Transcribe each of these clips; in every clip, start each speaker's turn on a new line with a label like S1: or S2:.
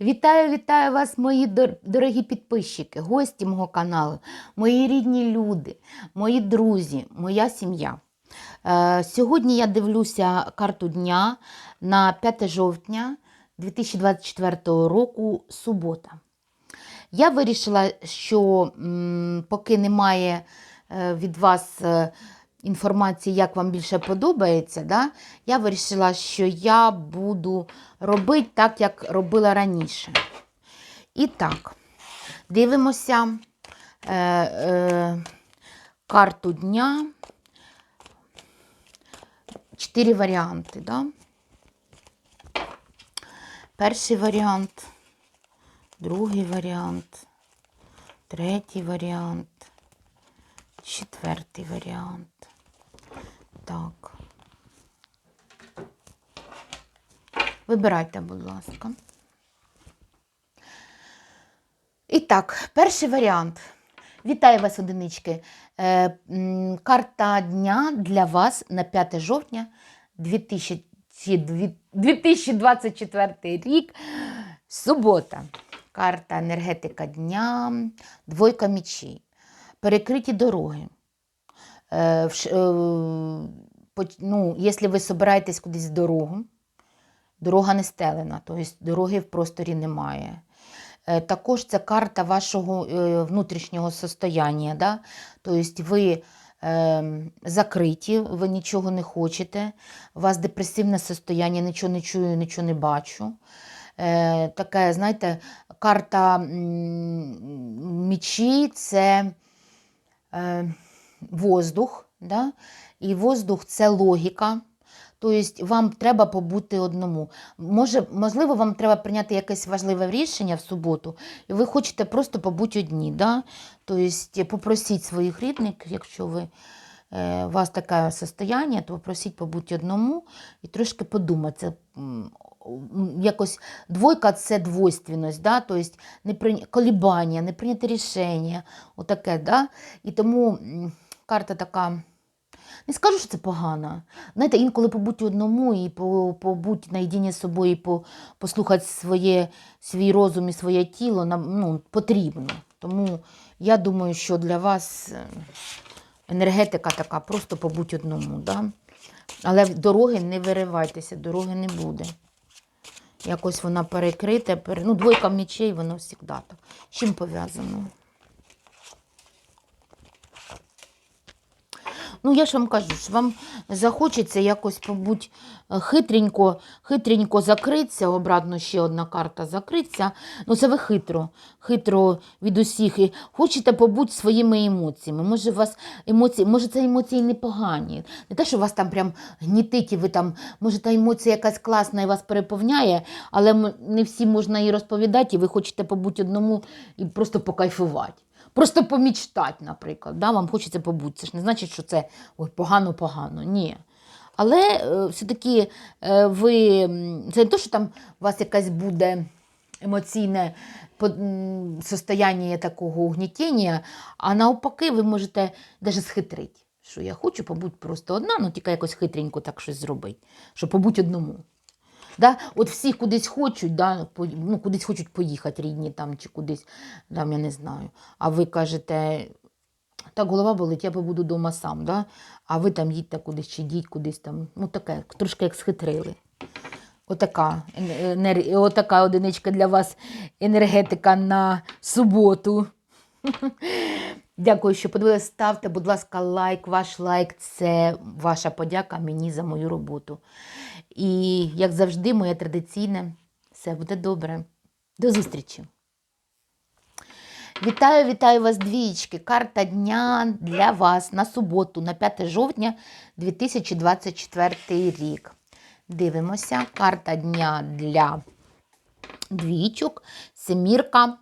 S1: Вітаю, вітаю вас, мої дорогі підписчики, гості мого каналу, мої рідні люди, мої друзі, моя сім'я. Е, сьогодні я дивлюся карту дня на 5 жовтня 2024 року, субота. Я вирішила, що поки немає е, від вас е, інформації, як вам більше подобається, да, я вирішила, що я буду робити так, як робила раніше. І так, дивимося е, е, карту дня. Чотири варіанти. Да? Перший варіант, другий варіант, третій варіант, четвертий варіант. Так. Вибирайте, будь ласка. І так, перший варіант. Вітаю вас, одинички. Е, карта дня для вас на 5 жовтня 2024 рік. Субота. Карта енергетика дня, двойка мічей. Перекриті дороги. Е, е, ну, якщо ви збираєтесь кудись в дорогу, дорога не стелена, тобто дороги в просторі немає. Е, Також це карта вашого внутрішнього состояння. Да? Тобто ви е, закриті, ви нічого не хочете, у вас депресивне состояння, нічого не чую, нічого не бачу. Таке, знаєте, карта мічі це воздух, да? і воздух це логіка. Тобто вам треба побути одному. Може, можливо, вам треба прийняти якесь важливе рішення в суботу, і ви хочете просто побути одні. Да? Тобто попросіть своїх рідних, якщо ви, е, у вас таке состояння, то попросіть побути одному і трошки подумати. Це, якось двойка це двойственність, да? тобто не прийня... колібання, не прийняти рішення. Отаке, да? І тому карта така. Не скажу, що це погано. Знаєте, інколи побути одному і по- побути наєдині з собою, і послухати своє, свій розум і своє тіло ну, потрібно. Тому я думаю, що для вас е, енергетика така, просто побудь одному. Да? Але дороги не виривайтеся, дороги не буде. Якось вона перекрита, пере... ну, двойка мечей, воно завжди так. Чим пов'язано? Ну, я ж вам кажу, що вам захочеться якось побути е, хитренько, хитренько закритися, обратно ще одна карта закриться. Ну, це ви хитро, хитро від усіх. І хочете побути своїми емоціями. Може, у вас емоції, може, це емоції непогані. Не те, що вас там прям гнітить, і ви там, може, та емоція якась класна і вас переповняє, але не всім можна її розповідати, і ви хочете побути одному і просто покайфувати. Просто помічтати, наприклад. Да? Вам хочеться побути. Це ж не значить, що це погано-погано. Ні. Але е, все-таки е, ви, це не те, що там у вас якась буде емоційне состояння такого угнітіння, а навпаки, ви можете навіть схитрити, що я хочу побути просто одна, ну тільки якось хитренько так щось зробити, щоб побути одному. Да? От всі кудись хочуть, да? ну, кудись хочуть поїхати рідні там, чи кудись, там, я не знаю. А ви кажете, так голова болить, я побуду вдома сам. Да? А ви там їдьте кудись чи йдіть кудись там. Ну, таке, трошки як схитрили. Отака, енер- отака одиничка для вас енергетика на суботу. Дякую, що подивилися. Ставте, будь ласка, лайк. Ваш лайк це ваша подяка мені за мою роботу. І, як завжди, моє традиційне все буде добре. До зустрічі! Вітаю, вітаю вас, двічки. Карта дня для вас на суботу, на 5 жовтня 2024 рік. Дивимося. Карта дня для двічок. Семірка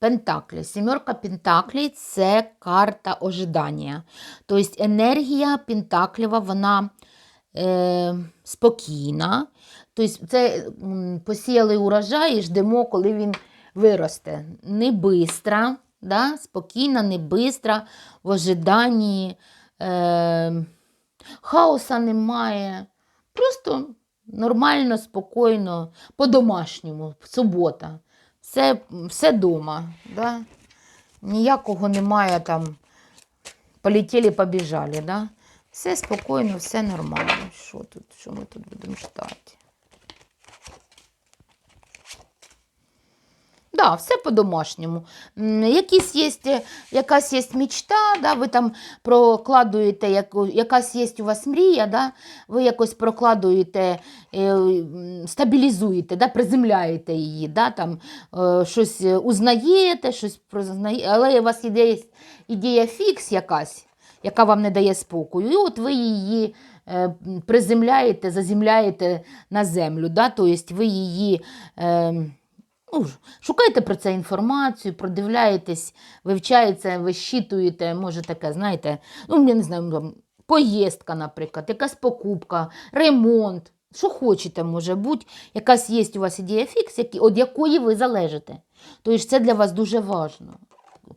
S1: Пентаклі. Сімерка Пентаклі це карта ожидання. Тобто енергія Пентаклєва, вона е, спокійна. Тобто це посіяли урожай і ждемо, коли він виросте. Не бистра, да? спокійна, не бистра, в ожиданні. Е, хаоса немає. Просто Нормально, спокійно, по-домашньому, субота. Все, все дома. Да? Ніякого немає там. Полетіли, побіжали, да? Все спокійно, все нормально. Що тут? Що ми тут будемо читати? Да, все по-домашньому. Якісь є, якась є мечта, да, ви там прокладуєте, якась є у вас мрія, да, ви якось прокладуєте, е, стабілізуєте, да, приземляєте її, да, там, е, щось узнаєте, щось прознаєте, але у вас ідея, ідея фікс якась, яка вам не дає спокою, і от ви її е, приземляєте, заземляєте на землю, да, тобто ви її. Е, Ну, шукайте про це інформацію, продивляєтесь, вивчаєте, вищитуєте, може таке, знаєте, ну, я не знаю, поїздка, наприклад, якась покупка, ремонт, що хочете, може бути, якась є у вас ідея фікс, від якої ви залежите. Тобто це для вас дуже важливо,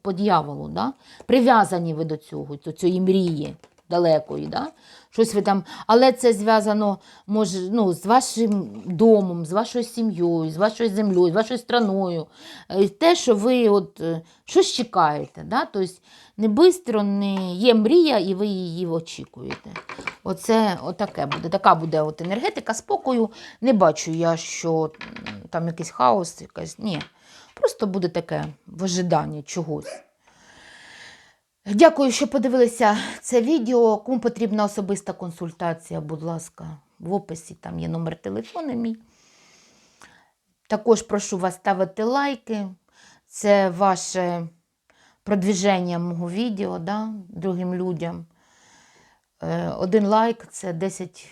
S1: по дьяволу, да? прив'язані ви до цього, до цієї мрії далекої. Да? Щось ви там, але це зв'язано може, ну, з вашим домом, з вашою сім'єю, з вашою землею, з вашою страною. Е, Те, що ви от, е, щось чекаєте. Да? Тобто не бистро, не є мрія, і ви її очікуєте. Оце отаке буде. Така буде от енергетика спокою. Не бачу я, що там якийсь хаос, якась. Ні. Просто буде таке в ожиданні чогось. Дякую, що подивилися це відео. Кому потрібна особиста консультація, будь ласка, в описі там є номер телефону мій. Також прошу вас ставити лайки. Це ваше продвіження мого відео да, другим людям. Е, Один лайк це 10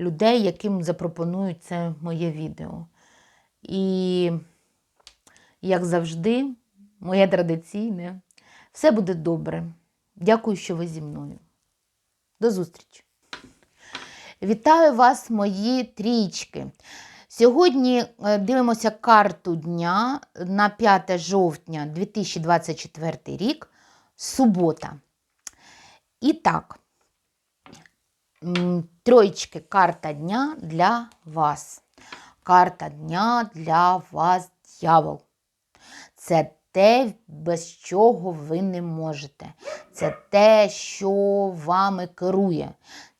S1: людей, яким запропонують це моє відео. І, як завжди, моє традиційне. Все буде добре. Дякую, що ви зі мною. До зустрічі. Вітаю вас, мої трічки. Сьогодні е, дивимося карту дня на 5 жовтня 2024 рік, субота. І так, троєчки карта дня для вас. Карта дня для вас, дьявол. Це те, без чого ви не можете. Це те, що вами керує.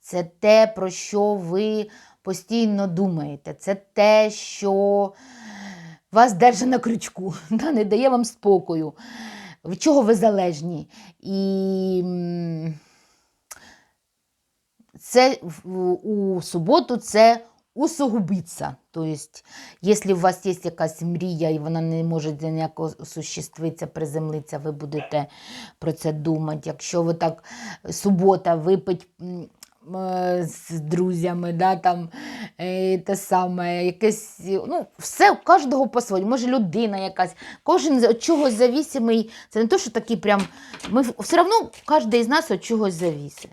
S1: Це те, про що ви постійно думаєте. Це те, що вас держить на крючку, не дає вам спокою. Від чого ви залежні? І це у суботу це усугубиться. Тобто, якщо у вас є якась мрія і вона не може для ніяк осуществитися, приземлитися, ви будете про це думати. Якщо ви так субота випить е, з друзями, да, там, е, те саме, якесь, ну, все у кожного по-своєму. Може людина якась, кожен від чогось завісимий. Це не то, що такий прям. Ми все одно кожен із нас від чогось завісить.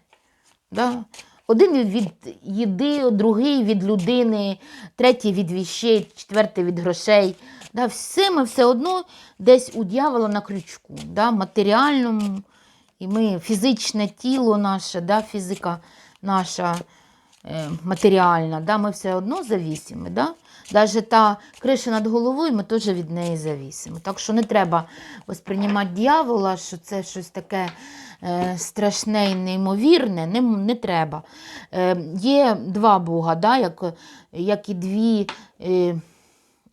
S1: Да? Один від- їди, другий від людини, третій від віщей, четвертий від грошей. Да? Все ми все одно десь у дьявола на крючку, да? матеріальному. І ми фізичне тіло наше, да? фізика наша матеріальна, да? ми все одно завісимо. Да? Навіть та криша над головою, ми теж від неї завісимо. Так що не треба восприймати дьявола, що це щось таке е, страшне і неймовірне, не, не треба. Е, є два Бога, да? як, як і дві. Е,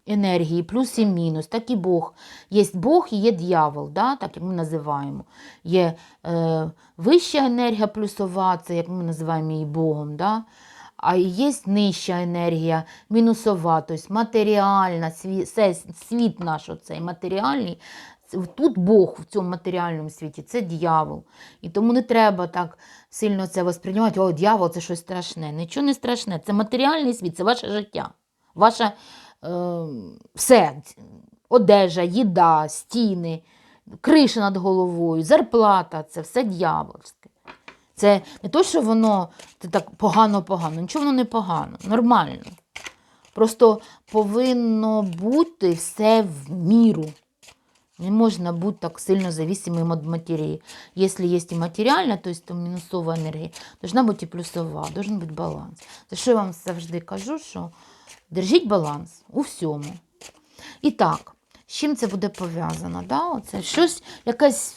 S1: енергії, плюс і мінус, так і Бог. Є Бог і є дьявол, да? так як ми називаємо. Є е, вища енергія плюсова, це як ми називаємо її Богом. Да? А є нижча енергія, мінусова, тобто матеріальна, світ, наш оцей матеріальний. Тут Бог в цьому матеріальному світі, це дьявол. І тому не треба так сильно це восприймати, о, дьявол це щось страшне. Нічого не страшне. Це матеріальний світ, це ваше життя. Ваше е, все, одежа, їда, стіни, криша над головою, зарплата це все дьявольське. Це не то, що воно це так погано-погано, нічого воно не погано, нормально. Просто повинно бути все в міру. Не можна бути так сильно зависимым від матерії. Якщо є і матеріальна, то есть мінусова енергія, должна бути і плюсова, должен бути баланс. За що я вам завжди кажу, що держіть баланс у всьому. І так, з чим це буде пов'язано? Да? Оце щось, якесь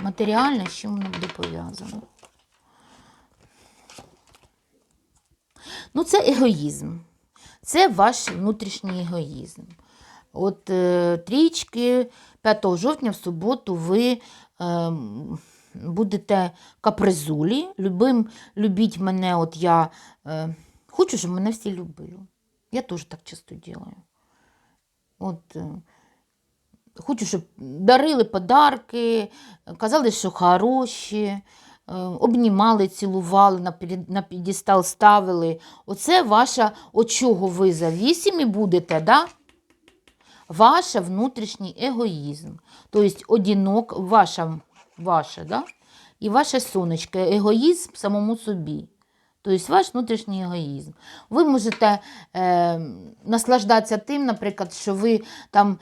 S1: матеріальне, з чим воно буде пов'язано. Ну, це егоїзм. Це ваш внутрішній егоїзм. От е, трічки 5 жовтня в суботу ви е, будете капризулі. Любим, любіть мене, от я е, хочу, щоб мене всі любили. Я теж так часто делаю. От, е, хочу, щоб дарили подарки, казали, що хороші, е, обнімали, цілували, на під- підістал ставили. Оце ваша, от чого ви завісімі будете, да? Ваш внутрішній егоїзм. Тобто одинок, ваша, ваше, да? і ваше сонечко, егоїзм самому собі. Тобто ваш внутрішній егоїзм. Ви можете е, наслаждатися тим, наприклад, що ви там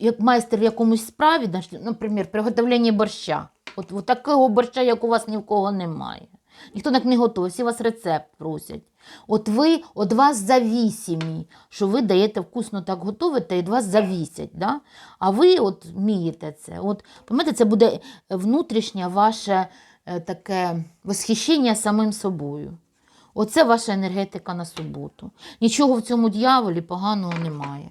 S1: е, майстер в якомусь справі, наприклад, приготовлення борща. От, от такого борща, як у вас ні в кого немає. Ніхто так не готовий, всі вас рецепт просять. От ви від вас завісімі, що ви даєте вкусно так готовите, і від вас завісять. Да? А ви от вмієте це. От, пам'ятаєте, це буде внутрішнє ваше е, таке восхищення самим собою. Оце ваша енергетика на суботу. Нічого в цьому дьяволі поганого немає.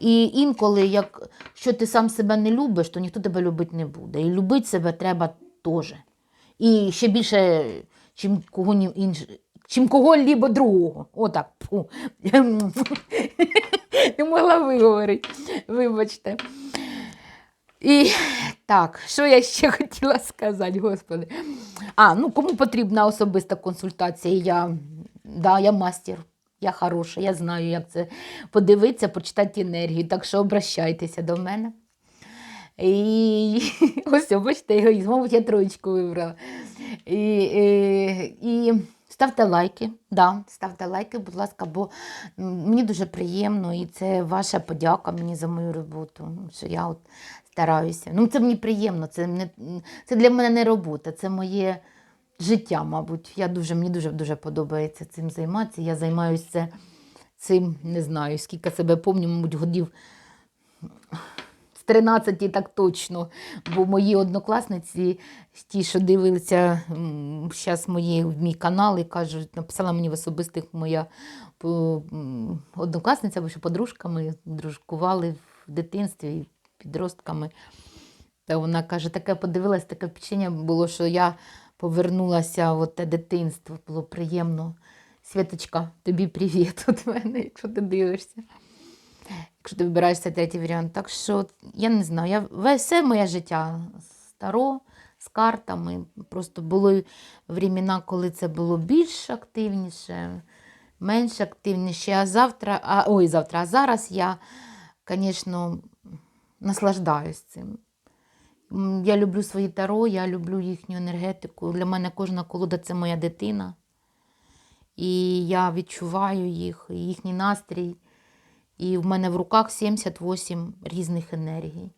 S1: І інколи, як що ти сам себе не любиш, то ніхто тебе любити не буде. І любити себе треба теж. І ще більше, чим кого інш... чим кого-либо другого. Отак. Не могла виговорити. Вибачте. І так, що я ще хотіла сказати, господи. А, ну кому потрібна особиста консультація? Я, да, я мастер, я хороша, я знаю, як це подивитися, почитати енергію. Так що обращайтеся до мене. І ось, бачите, егоїзм, мабуть, я троєчку вибрала. І, і, і ставте лайки. Да, ставте лайки, будь ласка, бо мені дуже приємно, і це ваша подяка мені за мою роботу. Що я от стараюся. Ну, це мені приємно, це, не, це для мене не робота, це моє життя, мабуть. Я дуже, мені дуже дуже подобається цим займатися. Я займаюся цим, не знаю, скільки себе пам'ятаю, мабуть, годів з 13 так точно. Бо мої однокласниці, ті, що дивилися зараз мої, мій канал, і кажуть, написала мені в особистих моя однокласниця, бо що подружка, ми дружкували в дитинстві підростками. Та вона каже, таке подивилась, таке впечатлення було, що я повернулася в те дитинство, було приємно. Святочка, тобі привіт від мене, якщо ти дивишся. Якщо ти вибираєшся третій варіант. Так що я не знаю, я все моє життя старо з картами. Просто були времена, коли це було більш активніше, менш активніше. А завтра, а, ой, завтра, а зараз я, звісно, наслаждаюсь цим. Я люблю свої таро, я люблю їхню енергетику. Для мене кожна колода це моя дитина. І я відчуваю їх, їхній настрій. І в мене в руках 78 різних енергій.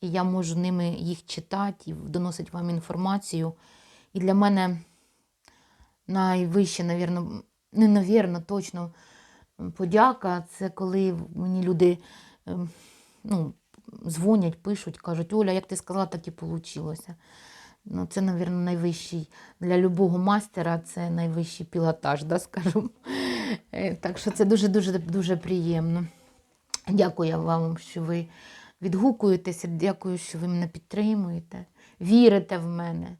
S1: І я можу ними їх читати і доносити вам інформацію. І для мене найвище, навірно, не навірно, точно подяка це коли мені люди ем, ну, дзвонять, пишуть, кажуть, Оля, як ти сказала, так і вийшло. Ну, це, мабуть, найвищий для любого мастера, це найвищий пілотаж, да, скажу. Е, Так що це дуже-дуже дуже приємно. Дякую вам, що ви відгукуєтеся, дякую, що ви мене підтримуєте, вірите в мене.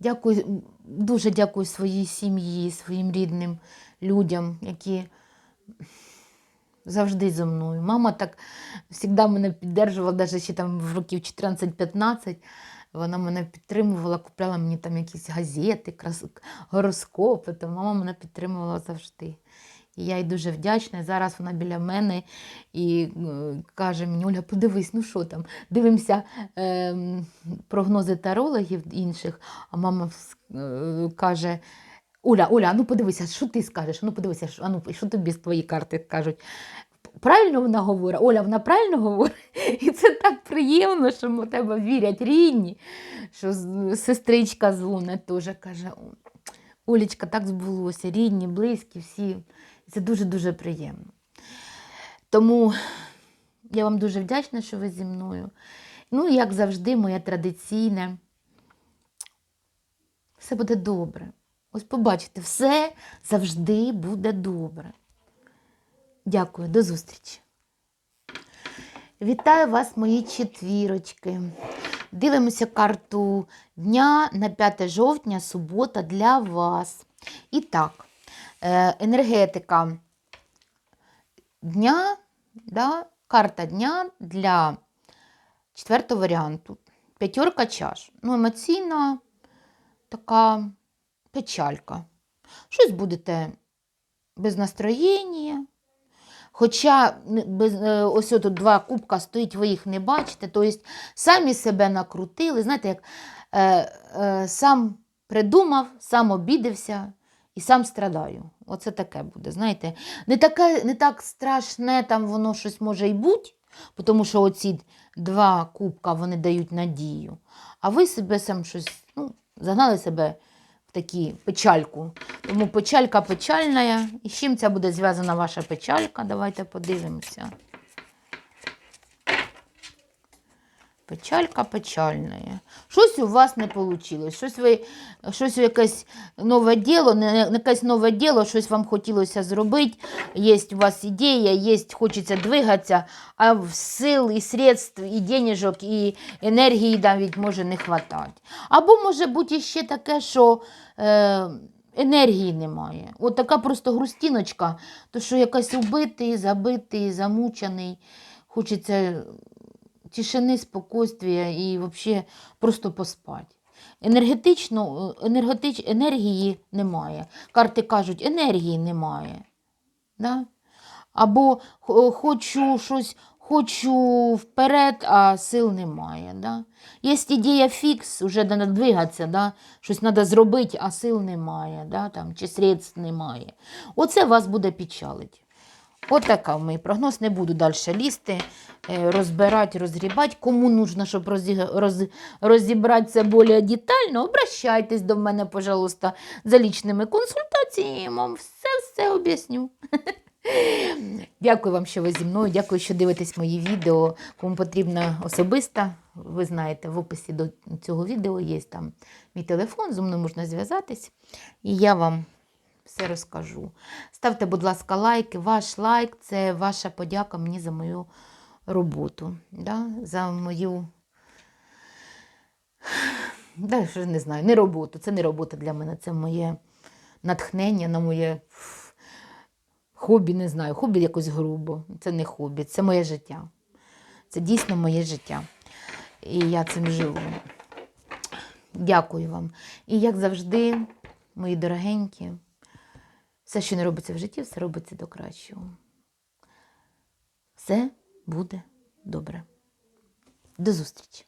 S1: Дякую, дуже дякую своїй сім'ї, своїм рідним людям, які завжди зі мною. Мама так завжди мене підтримувала, навіть ще там в років 14-15. Вона мене підтримувала, купляла мені там якісь газети, гороскопи. То мама мене підтримувала завжди. І я їй дуже вдячна. І зараз вона біля мене і е, каже мені, Оля, подивись, ну що там? Дивимося е, прогнози тарологів інших, а мама е, каже. Оля, Оля, ну подивися, що ти скажеш? Ну подивися, що, ну, що тобі з твої карти кажуть? правильно вона говорить, Оля, вона правильно говорить. І це так приємно, що в тебе вірять рідні, що сестричка дзвонить теж каже, «О, Олічка, так збулося, рідні, близькі, всі. Це дуже-дуже приємно. Тому я вам дуже вдячна, що ви зі мною. Ну, як завжди, моє традиційне. Все буде добре. Ось побачите, все завжди буде добре. Дякую, до зустрічі. Вітаю вас, мої четвірочки. Дивимося карту дня на 5 жовтня, субота для вас. І так, е, енергетика дня, да, карта дня для четвертого варіанту. П'ятерка чаш. Ну, емоційна така печалька. Щось будете без настроєння. Хоча без, е, ось тут два кубка стоїть, ви їх не бачите. Тобто самі себе накрутили. Знаєте, як е, е, сам придумав, сам обідався і сам страдаю. Оце таке буде. знаєте. Не, таке, не так страшне там воно щось може й бути, тому що оці два кубка вони дають надію. А ви себе сам щось ну, загнали себе такі печальку. Тому печалька печальна. І з чим ця буде зв'язана ваша печалька? Давайте подивимося. Печалька печальна. Щось у вас не вийшло. Щось ви, щось якесь нове діло, не, якесь нове діло, щось вам хотілося зробити. Є у вас ідея, є, хочеться двигатися, а сил, і средств, і денежок, і енергії навіть може не вистачати. Або може бути ще таке, що е, енергії немає. От така просто грустіночка, то що якась убитий, забитий, замучений, хочеться тишини, спокійствия і взагалі просто поспати. Енергетично, енергетич, енергії немає. Карти кажуть, енергії немає. Да? Або хочу щось, хочу вперед, а сил немає. Да? Є ідея фікс, вже треба двигатися, да? щось треба зробити, а сил немає, да? Там, чи средств немає. Оце вас буде печалить. От така мій прогноз. Не буду далі лізти, е, розбирати, розгрібати. Кому нужно, щоб розі- роз, розібрати більш детально, обращайтесь до мене, пожалуйста, за лічними консультаціями. Вам все-все об'ясню. Дякую вам, що ви зі мною. Дякую, що дивитесь мої відео. Кому потрібна особиста, ви знаєте, в описі до цього відео є там мій телефон, зі мною можна зв'язатись. І я вам все розкажу. Ставте, будь ласка, лайки. Ваш лайк це ваша подяка мені за мою роботу, да? за мою. Да, не знаю, не роботу. Це не робота для мене, це моє натхнення на моє хобі, не знаю. Хобі якось грубо. Це не хобі, це моє життя. Це дійсно моє життя. І я цим живу. Дякую вам. І як завжди, мої дорогенькі. Все, що не робиться в житті, все робиться до кращого. Все буде добре. До зустрічі!